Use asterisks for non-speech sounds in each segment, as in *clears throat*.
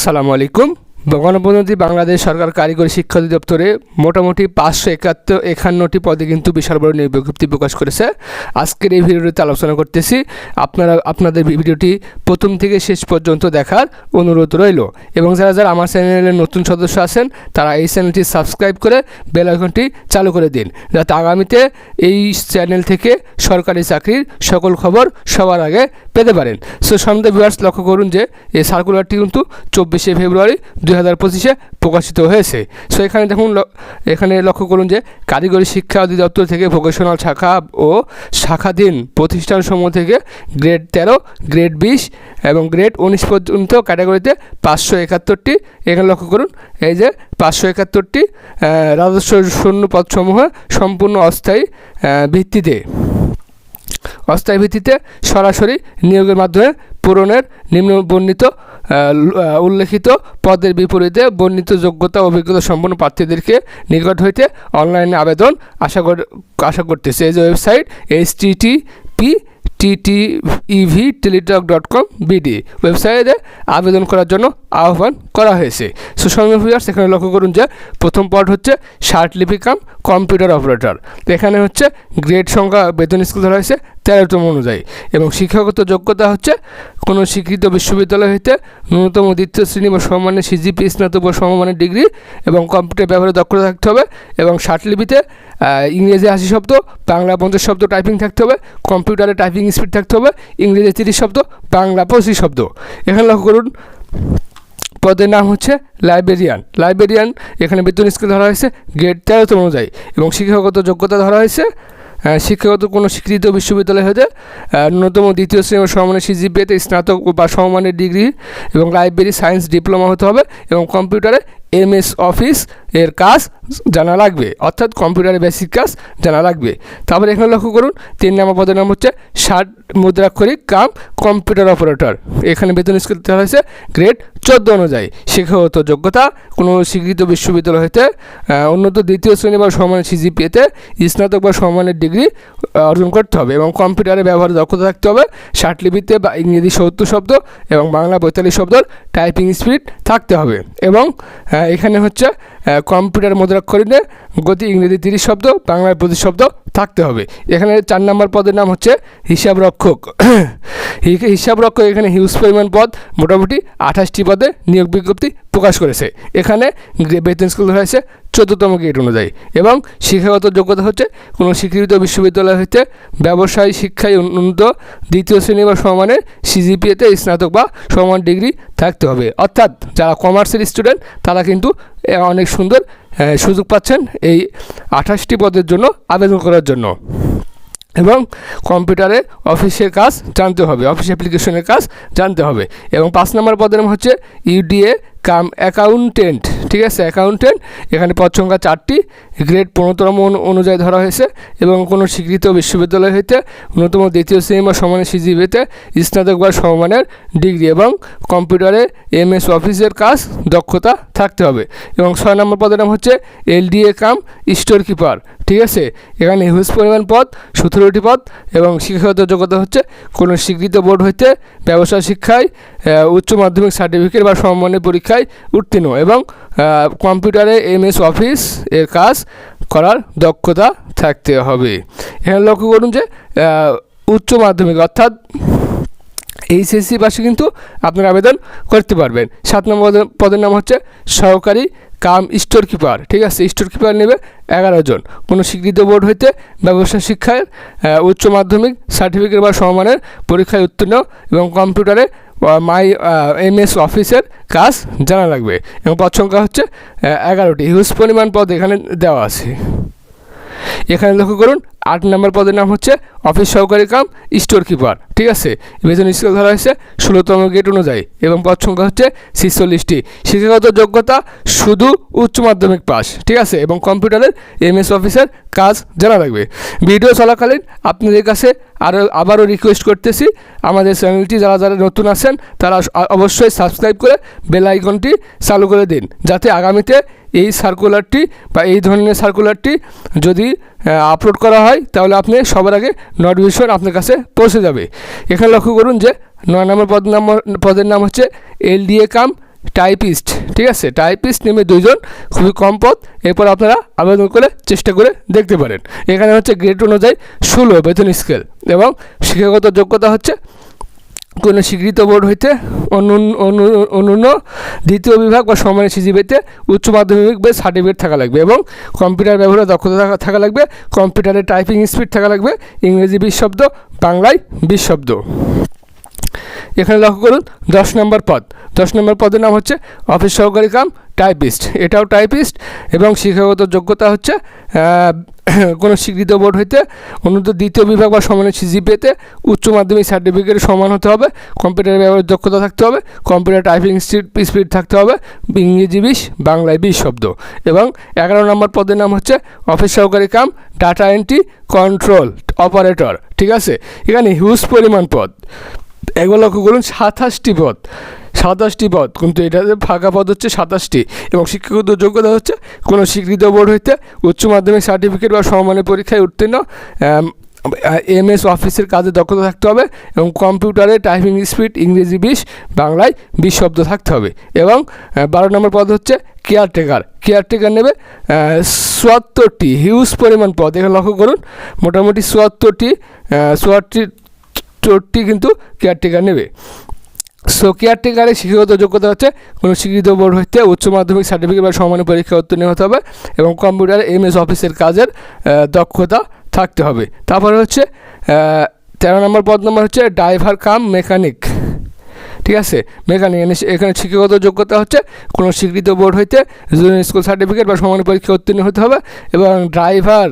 আসসালামু আলাইকুম। গণপ্রজাতন্ত্রী বাংলাদেশ সরকার কারিগরি শিক্ষা অধিদপ্তরে মোটামুটি পাঁচশো একাত্তর একান্নটি পদে কিন্তু বিশাল বড় নিয়োগ বিজ্ঞপ্তি প্রকাশ করেছে। আজকের এই ভিডিওটিতে আলোচনা করতেছি। আপনারা, আপনাদের ভিডিওটি প্রথম থেকে শেষ পর্যন্ত দেখার অনুরোধ রইল। এবং যারা যারা আমার চ্যানেলের নতুন সদস্য আছেন, তারা এই চ্যানেলটি সাবস্ক্রাইব করে বেল আইকনটি চালু করে দিন। যাতে আগামীতে এই চ্যানেল থেকে সরকারি চাকরির সকল খবর সবার আগে পেতে পারেন। সো সন্ধ্যা ভিউয়ার্স লক্ষ্য করুন যে, এই সার্কুলারটি কিন্তু চব্বিশে ফেব্রুয়ারি দুই হাজার পঁচিশে প্রকাশিত হয়েছে। সো এখানে দেখুন এখানে লক্ষ্য করুন যে, কারিগরি শিক্ষা অধিদপ্তর থেকে ভোকেশনাল শাখা ও শাখাধীন প্রতিষ্ঠানসমূহ থেকে গ্রেড তেরো গ্রেড বিশ এবং গ্রেড উনিশ পর্যন্ত ক্যাটাগরিতে পাঁচশো একাত্তরটি। এখানে লক্ষ্য করুন, এই যে পাঁচশো একাত্তরটি রাজস্ব শূন্য পদসমূহ সম্পূর্ণ অস্থায়ী ভিত্তিতে। অস্থায়ী ভিত্তিতে সরাসরি নিয়োগের মাধ্যমে পূরণের নিম্ন বর্ণিত উল্লেখিত পদের বিপরীতে বর্ণিত যোগ্যতা অভিজ্ঞতা সম্পন্ন প্রার্থীদেরকে নিকট হইতে অনলাইনে আবেদন আশা আশা করতেছে। এই যে ওয়েবসাইট এইচ টি পি টিটিইভি টেলিটক ডট কম বিডি ওয়েবসাইটে আবেদন করার জন্য আহ্বান করা হয়েছে। সুষম ভিউয়ার্স সেখানে লক্ষ্য করুন যে প্রথম পদ হচ্ছে সার্টিফিকাম কাম, কম্পিউটার অপারেটর। এখানে হচ্ছে গ্রেড সংখ্যা বেতন স্কুল ধরা হয়েছে তেরোতম অনুযায়ী। এবং শিক্ষাগত যোগ্যতা হচ্ছে কোনো স্বীকৃত বিশ্ববিদ্যালয় হইতে ন্যূনতম দ্বিতীয় শ্রেণি বা সমমানের সিজিপি, স্নাতক বা সমমানের ডিগ্রি এবং কম্পিউটার ব্যবহারে দক্ষতা থাকতে হবে এবং শার্টলিপিতে ইংরেজি আশি শব্দ, বাংলা পঞ্চাশ শব্দ টাইপিং থাকতে হবে, কম্পিউটারে টাইপিং স্পিড থাকতে হবে ইংরেজি তিরিশ শব্দ, বাংলা পঁচিশ শব্দ। এখানে লক্ষ্য করুন, পদের নাম হচ্ছে লাইব্রেরিয়ান। লাইব্রেরিয়ান এখানে বেতন স্কেল ধরা হয়েছে, গ্রেড তেরোতম অনুযায়ী। এবং শিক্ষাগত যোগ্যতা ধরা হয়েছে শিক্ষাগত কোনো স্বীকৃত বিশ্ববিদ্যালয় হতে ন্যূনতম দ্বিতীয় শ্রেণি সমানের সমমানের সিজিপিএতে স্নাতক বা সমমানের ডিগ্রি এবং লাইব্রেরি সায়েন্স ডিপ্লোমা হতে হবে এবং কম্পিউটারে এমএস অফিস এর কাজ জানা লাগবে, অর্থাৎ কম্পিউটারের বেসিক কাজ জানা লাগবে। তারপরে এখানে লক্ষ্য করুন, তিন নম্বর পদের নাম হচ্ছে ষাট মুদ্রাক্ষরিক কাম কম্পিউটার অপারেটর এখানে বেতন স্কেল দেওয়া হয়েছে গ্রেড চোদ্দ অনুযায়ী। শিক্ষাগত যোগ্যতা, কোনো স্বীকৃত বিশ্ববিদ্যালয় হতে উন্নত দ্বিতীয় শ্রেণি বা সমানের সিজিপিএতে স্নাতক বা সমানের ডিগ্রি অর্জন করতে হবে এবং কম্পিউটারে ব্যবহারে দক্ষতা থাকতে হবে। ষাটলিপিতে বা ইংরেজি সত্তর শব্দ এবং বাংলা পঁয়তাল্লিশ শব্দর টাইপিং স্পিড থাকতে হবে এবং এখানে হচ্ছে কম্পিউটার মুদ্রাক্ষরিতে গতি ইংরেজি তিরিশ শব্দ, বাংলায় পঁচিশ শব্দ থাকতে হবে। এখানে চার নম্বর পদের নাম হচ্ছে হিসাব রক্ষক *clears throat* হিসাব রক্ষক এখানে হিউজ পরিমাণ পদ, মোটামুটি আঠাশটি পদে নিয়োগ বিজ্ঞপ্তি প্রকাশ করেছে। এখানে বেতন স্কুল হয়েছে চোদ্দতম গেট অনুযায়ী এবং শিক্ষাগত যোগ্যতা হচ্ছে কোনো স্বীকৃত বিশ্ববিদ্যালয় হইতে ব্যবসায়ী, শিক্ষায় উন্নত দ্বিতীয় শ্রেণি বা সমানের সিজিপিএতে স্নাতক বা সমান ডিগ্রি থাকতে হবে। অর্থাৎ যারা কমার্সের স্টুডেন্ট তারা কিন্তু অনেক সুন্দর সুযোগ পাচ্ছেন এই আঠাশটি পদের জন্য আবেদন করার জন্য। এবং কম্পিউটারে অফিসের কাজ জানতে হবে, অফিস অ্যাপ্লিকেশনের কাজ জানতে হবে। এবং পাঁচ নম্বর পদের নাম হচ্ছে ইউডিএ কাম অ্যাকাউন্টেন্ট, ঠিক আছে? অ্যাকাউন্টেন্ট, এখানে পদ সংখ্যা চারটি। গ্রেড পনেরোতম অনুযায়ী ধরা হয়েছে এবং কোনো স্বীকৃত বিশ্ববিদ্যালয় হইতে ন্যূনতম দ্বিতীয় শ্রেণি বা সমানের সিজিবিতে স্নাতক বা সমমানের ডিগ্রি এবং কম্পিউটারে এমএস অফিসের কাজ দক্ষতা থাকতে হবে এবং ছয় নম্বর পদের নাম হচ্ছে এলডিএ কাম স্টোর কিপার, ঠিক আছে? এখানে হিউজ পরিমাণ পদ, সতেরোটি পদ এবং শিক্ষাগত যোগ্যতা হচ্ছে কোনো স্বীকৃত বোর্ড হইতে ব্যবসা শিক্ষায় উচ্চ মাধ্যমিক সার্টিফিকেট বা সমমানের পরীক্ষায় উত্তীর্ণ এবং কম্পিউটারে এমএস অফিস এর কাজ করার দক্ষতা থাকতে হবে। এখানে লক্ষ্য করুন যে উচ্চ মাধ্যমিক অর্থাৎ এইচএসসি পাশে কিন্তু আপনারা আবেদন করতে পারবেন। সাত নম্বর পদের- নাম হচ্ছে সহকারী কাম স্টোর কিপার ঠিক আছে? স্টোর কিপার নেবে এগারো জন। কোনো স্বীকৃত বোর্ড হইতে ব্যবসা শিক্ষায় উচ্চ মাধ্যমিক সার্টিফিকেট বা সমানের পরীক্ষায় উত্তীর্ণ এবং কম্পিউটারে মাই এম এস অফিসের কাজ জানা লাগবে। এবং পদ সংখ্যা হচ্ছে এগারোটি। হিউজ পরিমাণ পদ এখানে দেওয়া আছে। এখানে লক্ষ্য করুন, আট নম্বর পদের নাম হচ্ছে অফিস সহকারী কাম, স্টোর কিপার। ঠিক আছে? বেতন স্কেল ধরা হয়েছে, ষোলোতম গেট অনুযায়ী এবং পদ সংখ্যা হচ্ছে ছিচল্লিশটি। শিক্ষাগত যোগ্যতা শুধু উচ্চ মাধ্যমিক পাস। ঠিক আছে? এবং কম্পিউটারের এমএস অফিসের কাজ জানা লাগবে। ভিডিও চলাকালীন আপনাদের কাছে আরও, আবারও রিকোয়েস্ট করতেছি, আমাদের চ্যানেলটি যারা যারা নতুন আছেন, তারা অবশ্যই সাবস্ক্রাইব করে বেল আইকনটি চালু করে দিন, যাতে আগামীতে এই সার্কুলারটি বা এই ধরনের সার্কুলারটি যদি আপলোড করা হয়, তাহলে আপনি সবার আগে নোটিফিকেশন আপনার কাছে পৌঁছে যাবে। এখানে লক্ষ্য করুন যে নয় নম্বর পদ নম্বর, পদের নাম হচ্ছে এলডিএ কাম টাইপিস্ট, ঠিক আছে? টাইপিস্ট নেমে দুইজন, খুবই কম পদ, এরপর আপনারা আবেদন করে চেষ্টা করে দেখতে পারেন। এখানে হচ্ছে গ্রেড অনুযায়ী ষোলো বেতন স্কেল এবং শিক্ষাগত যোগ্যতা হচ্ছে কোনো স্বীকৃত বোর্ড হইতে অনন্য- অনন্য দ্বিতীয় বিভাগ বা সমানের সিজিবিতে উচ্চ মাধ্যমিক বা সার্টিফিকেট থাকা লাগবে এবং কম্পিউটার ব্যবহারে দক্ষতা থাকা লাগবে। কম্পিউটারে টাইপিং স্পিড থাকা লাগবে। ইংরেজি বিশ শব্দ, বাংলায় বিশ শব্দ। এখানে লক্ষ্য করুন, দশ নম্বর পদ। দশ নম্বর পদের নাম হচ্ছে অফিস সহকারী কাম টাইপিস্ট এটাও টাইপিস্ট এবং শিক্ষাগত যোগ্যতা হচ্ছে *coughs* কোনো স্বীকৃত বোর্ড হইতে উন্নত দ্বিতীয় বিভাগ বা সমানের সিজিপিএতে উচ্চ মাধ্যমিক সার্টিফিকেট সমান হতে হবে কম্পিউটার ব্যবহারের দক্ষতা থাকতে হবে কম্পিউটার টাইপিং স্পিড স্পিড থাকতে হবে, ইংরেজি বিশ, বাংলায় বিশ শব্দ। এবং এগারো নম্বর পদের নাম হচ্ছে অফিস সহকারী cum data entry control operator ঠিক আছে? এখানে হিউজ পরিমাণ পদ। এগুলো লক্ষ্য করুন, সাতাশটি পদ। সাতাশটি পদ। কিন্তু এটাতে ফাঁকা পদ হচ্ছে সাতাশটি। এবং শিক্ষাগত যোগ্যতা হচ্ছে কোনো স্বীকৃত বোর্ড হইতে উচ্চ মাধ্যমিক সার্টিফিকেট বা সমমানের পরীক্ষায় উত্তীর্ণ। এম এস অফিসের কাজে দক্ষতা থাকতে হবে এবং কম্পিউটারে টাইপিং স্পিড, ইংরেজি বিশ, বাংলায় বিশ শব্দ থাকতে হবে। এবং বারো নম্বর পদ হচ্ছে কেয়ারটেকার। কেয়ারটেকার নেবে চুয়াত্তরটি হিউজ পরিমাণ পদ। এখানে লক্ষ্য করুন, মোটামুটি চুয়াত্তরটি চুয়াত্তরটি কিন্তু কেয়ারটেকার নেবে। সো কেয়ারটেকারের শিক্ষাগত যোগ্যতা হচ্ছে কোনো স্বীকৃত বোর্ড হইতে উচ্চ মাধ্যমিক সার্টিফিকেট বা সমানের পরীক্ষা উত্তীর্ণ হতে হবে এবং কম্পিউটার এম এস অফিসের কাজের দক্ষতা থাকতে হবে। তারপরে হচ্ছে তেরো নম্বর পদ নম্বর হচ্ছে ড্রাইভার কাম মেকানিক ঠিক আছে? মেকানিক এখানে শিক্ষাগত যোগ্যতা হচ্ছে কোনো স্বীকৃত বোর্ড হইতে জুনিয়র স্কুল সার্টিফিকেট বা সমানের পরীক্ষা উত্তীর্ণ হতে হবে এবং ড্রাইভার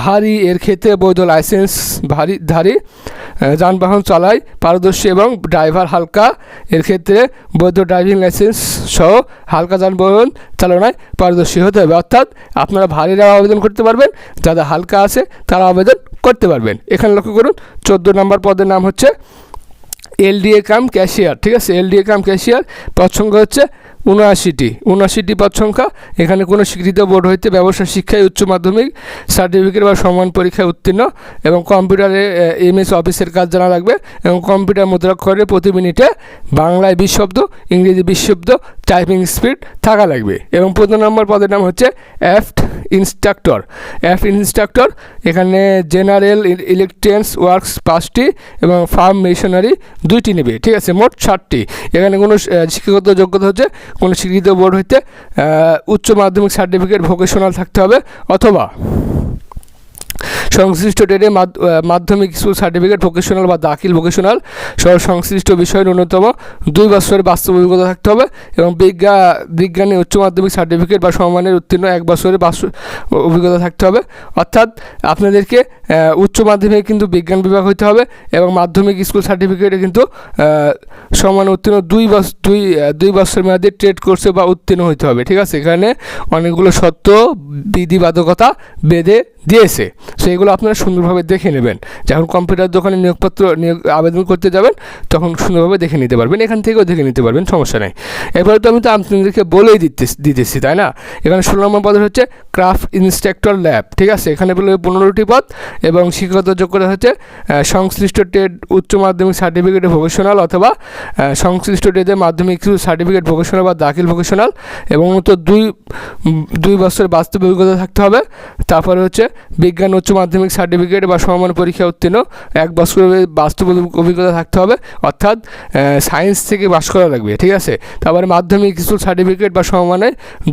ভারী এর ক্ষেত্রে বৈধ লাইসেন্স ভারী ধারী। যানবাহন চালায়, পারদর্শী এবং ড্রাইভার হালকা। এর ক্ষেত্রে বৈধ ড্রাইভিং লাইসেন্স সহ হালকা যানবাহন চালনায় পারদর্শী হতে হবে। অর্থাৎ আপনারা ভারীরা আবেদন করতে পারবেন, যাদের হালকা আছে তারা আবেদন করতে পারবেন। এখানে লক্ষ্য করুন, চোদ্দ নম্বর পদের নাম হচ্ছে এলডিএ কাম ক্যাশিয়ার, ঠিক আছে? LDA cum cashier. সংখ্যা হচ্ছে উনআশিটি। উনআশিটি পদ সংখ্যা। এখানে কোনো স্বীকৃত বোর্ড হইতে ব্যবসা শিক্ষায় উচ্চ মাধ্যমিক, সার্টিফিকেট বা সমান পরীক্ষায় উত্তীর্ণ এবং কম্পিউটারে এমএস অফিসের কাজ জানা লাগবে এবং কম্পিউটার মুদ্রাক্ষরে প্রতি মিনিটে বাংলায় বিশ শব্দ, ইংরেজি বিশ শব্দ টাইপিং স্পিড থাকা লাগবে। এবং প্রথম নম্বর পদের নাম হচ্ছে অ্যাফট ইনস্ট্রাক্টর অ্যাফ ইনস্ট্রাক্টর এখানে জেনারেল ইলেকট্রিক্যান্স ওয়ার্কস পাঁচটি এবং ফার্ম মেশনারি দুইটি নেবে। ঠিক আছে, মোট ষাটটি এখানে কোনো শিক্ষাগত যোগ্যতা হচ্ছে কোনো স্বীকৃত বোর্ড হইতে উচ্চ মাধ্যমিক সার্টিফিকেট ভোকেশনাল থাকতে হবে অথবা সংশ্লিষ্ট ট্রেডে মাধ্যমিক স্কুল সার্টিফিকেট ভোকেশনাল বা দাখিল ভোকেশনাল সহ সংশ্লিষ্ট বিষয়ের ন্যূনতম দুই বছরের বাস্তব অভিজ্ঞতা থাকতে হবে এবং বিজ্ঞা বিজ্ঞানে উচ্চ মাধ্যমিক সার্টিফিকেট বা সম্মানের উত্তীর্ণ এক বছরের বাস্তব অভিজ্ঞতা থাকতে হবে। অর্থাৎ আপনাদেরকে উচ্চ মাধ্যমিক কিন্তু বিজ্ঞান বিভাগ হইতে হবে এবং মাধ্যমিক স্কুল সার্টিফিকেটে কিন্তু সমান উত্তীর্ণ দুই বছর দুই দুই বছর মেয়াদে ট্রেড কোর্সে বা উত্তীর্ণ হইতে হবে। ঠিক আছে? এখানে অনেকগুলো সত্য বিধিবাধকতা বেঁধে দিয়েছে। সেইগুলো আপনারা সুন্দরভাবে দেখে নেবেন। যখন কম্পিউটার দোকানে নিয়োগপত্র নিয়োগ, আবেদন করতে যাবেন, তখন সুন্দরভাবে দেখে নিতে পারবেন। এখান থেকেও দেখে নিতে পারবেন, সমস্যা নেই। এরপরে তো আমি তো আপনাদেরকে বলেই দিতে দিতেছি, তাই না? এখানে ষোলো নম্বর পদ হচ্ছে ক্রাফট ইনস্ট্রাক্টর ল্যাব, ঠিক আছে? এখানে বলে পনেরোটি পদ এবং শিক্ষাগত যোগ্যতা হচ্ছে সংশ্লিষ্ট ট্রেড উচ্চ মাধ্যমিক সার্টিফিকেট ভোকেশনাল অথবা সংশ্লিষ্ট ট্রেডে মাধ্যমিক সার্টিফিকেট ভোকেশনাল বা দাখিল ভোকেশনাল এবং তো দুই দুই বছর বাস্তব অভিজ্ঞতা থাকতে হবে। তারপরে হচ্ছে বিজ্ঞান, উচ্চ মাধ্যমিক সার্টিফিকেট বা সমান পরীক্ষা উত্তীর্ণ, এক বছরের বাস্তব অভিজ্ঞতা থাকতে হবে, অর্থাৎ সায়েন্স থেকে পাস করা লাগবে, ঠিক আছে? তারপরে মাধ্যমিক স্কুল সার্টিফিকেট বা সমমানে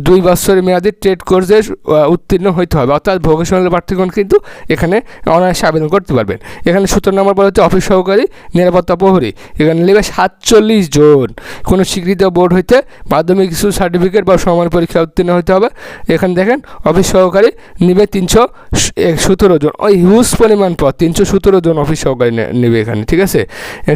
দুই বছরের মেয়াদে ট্রেড কোর্সে উত্তীর্ণ হইতে হবে। অর্থাৎ ভোকেশনাল প্রার্থীগণ কিন্তু এখানে অনায়াসে আবেদন করতে পারবেন। এখানে সতেরো নম্বর পর হচ্ছে, অফিস সহকারী, নিরাপত্তা প্রহরী। এখানে নেবে সাতচল্লিশ জন। কোনো স্বীকৃত বোর্ড হইতে মাধ্যমিক স্কুল সার্টিফিকেট বা সমমান পরীক্ষা উত্তীর্ণ হতে হবে। এখানে দেখেন, অফিস সহকারী নেবে তিনশো সতেরো জন, ওই হিউজ পরিমাণ পদ, তিনশো সতেরো জন অফিস সহকারী নেবে এখানে, ঠিক আছে?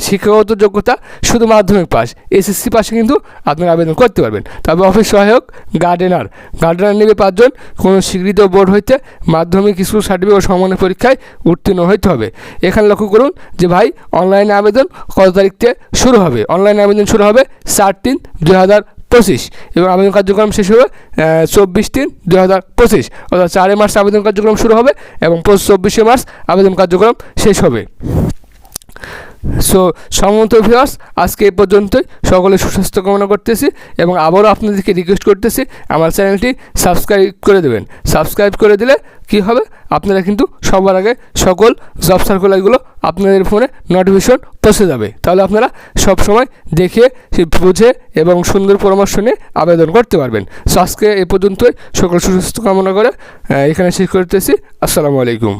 শিক্ষাগত যোগ্যতা শুধু মাধ্যমিক পাস এসএসসি পাশে কিন্তু আপনারা আবেদন করতে পারবেন। তবে অফিস সহায়ক গার্ডেনার গার্ডেনার নেবে পাঁচজন, কোনো স্বীকৃত বোর্ড হইতে মাধ্যমিক স্কুল সার্টিফিকেট ও পরীক্ষায় উত্তীর্ণ হইতে হবে। এখানে লক্ষ্য করুন যে ভাই অনলাইনে আবেদন কত তারিখ থেকে শুরু হবে? অনলাইনে আবেদন শুরু হবে চার তিন দুই হাজার পঁচিশ। এবং আবেদন কার্যক্রম শেষ হবে চব্বিশ তিন দু হাজার পঁচিশ। অর্থাৎ চারই মার্চ আবেদন কার্যক্রম শুরু হবে এবং চব্বিশে মার্চ আবেদন কার্যক্রম শেষ হবে। সো সমন্ত ভিউয়ার্স আজকে এই পর্যন্তই। সকলে সুস্বাস্থ্য কামনা করতেছি এবং আবারও আপনাদেরকে রিকোয়েস্ট করতেছি, আমার চ্যানেলটি সাবস্ক্রাইব করে দেবেন। সাবস্ক্রাইব করে দিলে কি হবে? আপনারা কিন্তু সবার আগে সকল জব সার্কুলারগুলো আপনাদের ফোনে নোটিফিকেশন পৌঁছে যাবে। তাহলে আপনারা সব সময় দেখে, বুঝে এবং সুন্দর পরামর্শ নিয়ে আবেদন করতে পারবেন। সো আজকে এ পর্যন্তই। সকল সুস্বাস্থ্য কামনা করে এখানে শেষ করতেছি। আসসালামু আলাইকুম।